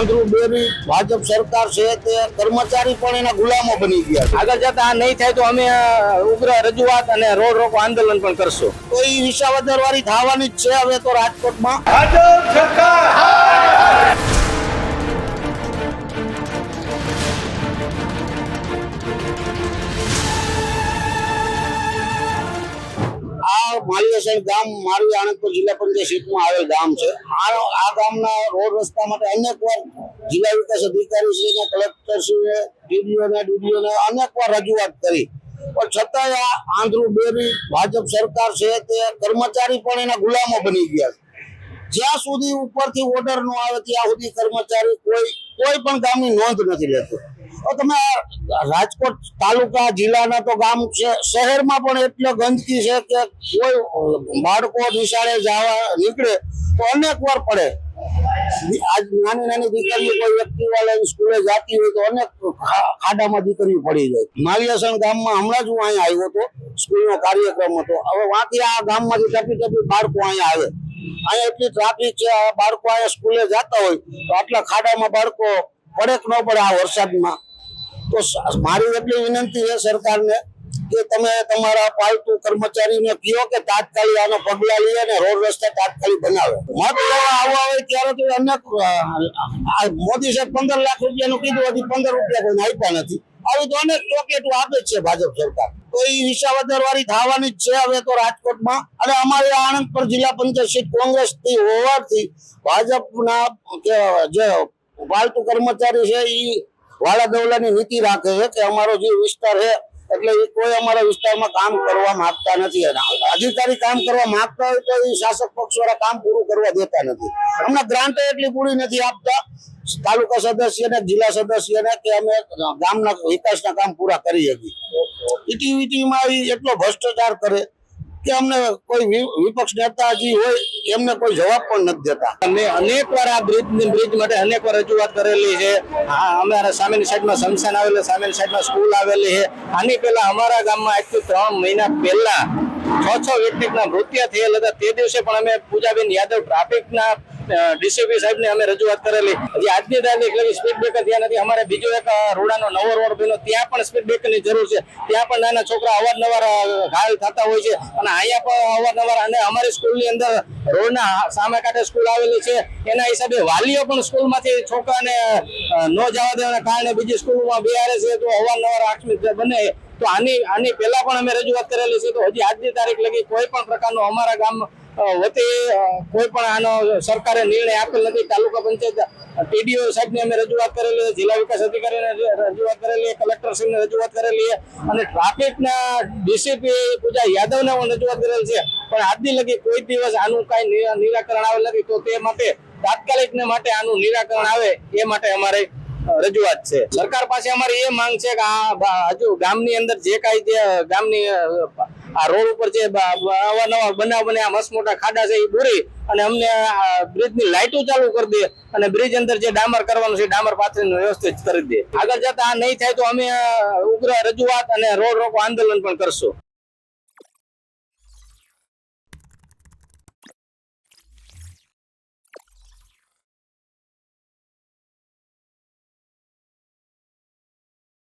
આંધ્રુ dairy Bhajap સરકાર છે તે કર્મચારી પણ એના ગુલામો બની ગયા છે. આગળ જતા આ નહીં થાય તો અમે ઉગ્ર રજૂઆત અને રોડ રોકો આંદોલન પણ કરશું. તો એ વિસાવદર વાળી થવાની જ છે હવે તો રાજકોટમાં. આ માલિયાસણ ગામ મારું આણંદપુર જિલ્લા પંચાયત સીટમાં આવેલ ગામ છે. આ ગામના રોડ રસ્તા માટે અનેક વાર જિલ્લા વિકાસ અધિકારી શ્રીને કલેક્ટર શ્રીને ડીડીઓને ડીડીઓને અનેક વાર રજૂઆત કરી. પણ છતાંય આ આંધ્રુ બેરી ભાજપ સરકાર છે તે કર્મચારી પણ એના ગુલામો બની ગયા છે. જ્યાં સુધી ઉપરથી ઓર્ડર નો આવે ત્યાં સુધી કર્મચારી કોઈ કોઈ પણ ગામની નોંધ નથી લેતો. તમે રાજકોટ તાલુકા જિલ્લાના તો ગામ છે શહેરમાં પણ એટલે ગંદકી છે કે કોઈ બાળકો નિશાળે જવા નીકળે તો અનેક વાર પડે. આજ નાની નાની દીકરીઓ કોઈ વ્યક્તિ વાળા સ્કૂલે જતી હોય તો અનેક ખાડામાં દીકરીઓ પડી જાય. માલિયાસણ ગામમાં હમણાં જ હું અહીંયા આવ્યો હતો, સ્કૂલનો કાર્યક્રમ હતો. હવે વાંકી આ ગામમાંથી ટપી ટપી બાળકો અહીંયા આવે. અહીંયા એટલી ટ્રાફિક છે બાળકો અહીંયા સ્કૂલે જતા હોય તો આટલા ખાડામાં બાળકો પડે કે ન પડે આ વરસાદમાં? તો મારી એટલી વિનંતી છે સરકારને કે તમે તમારા પાલતુ કર્મચારીને કહો કે તાત્કાલિક આનો પગલા લઈએ ને રોડ રસ્તા તાત્કાલિક બનાવે. મત લેવા આવવા હોય ત્યારે તો આ મોદી સાહેબ પંદર લાખ રૂપિયાનું કીધું, હજી પંદર રૂપિયા કોઈને આપ્યા નથી. આવી તો અનેક ચોકેટો આપે છે ભાજપ સરકાર. તો એ વિસાવદર વાળી થવાની જ છે હવે તો રાજકોટમાં. અને અમારી આણંદપુર જિલ્લા પંચાયત સીટ કોંગ્રેસથી હોવાથી ભાજપના જે પાલતુ કર્મચારી છે એ વાળા દવલાની નીતિ રાખે છે કે અમારો જે વિસ્તાર છે, એટલે એ કોઈ અમારા વિસ્તારમાં કામ કરવા માંગતા નથી. અધિકારી કામ કરવા માંગતા હોય તો એ શાસક પક્ષ વાળા કામ પૂરું કરવા દેતા નથી. અમને ગ્રાન્ટ એટલી પૂરી નથી આપતા. તાલુકા સદસ્યને, જિલ્લા સદસ્યને કે અમે ગામના વિકાસના કામ પૂરા કરી શકીએ. ઇટીવીટીમાં એટલો ભ્રષ્ટાચાર કરે કે અમને કોઈ વિપક્ષ નેતા જે હોય, એમને કોઈ જવાબ પણ નથી દેતા. અમે અનેક વાર આ બ્રિજ બ્રિજ માટે અનેક વાર રજૂઆત કરેલી છે. હા, અમારા સામેની સાઈડમાં શમશાન આવેલું, સામેની સાઈડમાં સ્કૂલ આવેલી છે. આની પહેલા અમારા ગામમાં આજથી ત્રણ મહિના પહેલા છ છ વ્યક્તિના મૃત્યુ થયેલ હતા. તે દિવસે પણ અમે પૂજાબેન યાદવ ટ્રાફિકના ડીસીપી સાહેબને અમે રજૂઆત કરેલી. હજી આજની તારીખ લગી સ્પીડ બ્રેકર ત્યાં નથી. અમારે બીજો એક રોડાનો નવો રોડ બન્યો. ત્યાં પણ સ્પીડ બ્રેકરની જરૂર છે. ત્યાં પણ નાના છોકરા અવારનવાર ઘાયલ થતા હોય છે. અને અહીંયા પણ અવારનવાર અને અમારી સ્કૂલની અંદર રોડના સામે કાંઠે સ્કૂલ આવેલી છે. એના હિસાબે વાલીઓ પણ સ્કૂલમાંથી છોકરાને ન જવા દેવાના કારણે બીજી સ્કૂલમાં બિહારે છે. તો અવારનવાર આકસ્મિક બને તો આની આની પહેલા પણ અમે રજૂઆત કરેલી છે તો હજી આજની તારીખ લગી કોઈ પણ પ્રકારનો અમારા ગામ વતી કોઈ પણ આનો સરકારે નિર્ણય આપેલ નથી. તાલુકા પંચાયત ટીડીઓ સાહેબને અમે રજૂઆત કરેલી છે, જિલ્લા વિકાસ અધિકારીને રજૂઆત કરેલી કલેક્ટર સાહેબને રજૂઆત કરેલી છે અને ટ્રાફિકના ડીસીપી પૂજા યાદવને પણ રજૂઆત કરેલ છે. પણ આજની લગી કોઈ દિવસ આનું કાંઈ નિરાકરણ આવેલ નથી. તો તે માટે તાત્કાલિકને માટે આનું નિરાકરણ આવે એ માટે અમારે રજૂઆત છે. સરકાર પાસે અમારી એ માંગ છે કે હજુ ગામની અંદર જે કાંઈ જે ગામની આ રોડ ઉપર જે અવારનવાર બનાવ બને આ મસ્ત મોટા ખાડા છે, એ બોરી અને અમને બ્રિજની લાઇટો ચાલુ કરી દે અને બ્રિજ અંદર જે ડામર કરવાનું છે ડામર પાથરીને વ્યવસ્થિત કરી દે. આગળ જતા આ નહીં થાય તો અમે ઉગ્ર રજૂઆત અને રોડ રોકો આંદોલન પણ કરશું.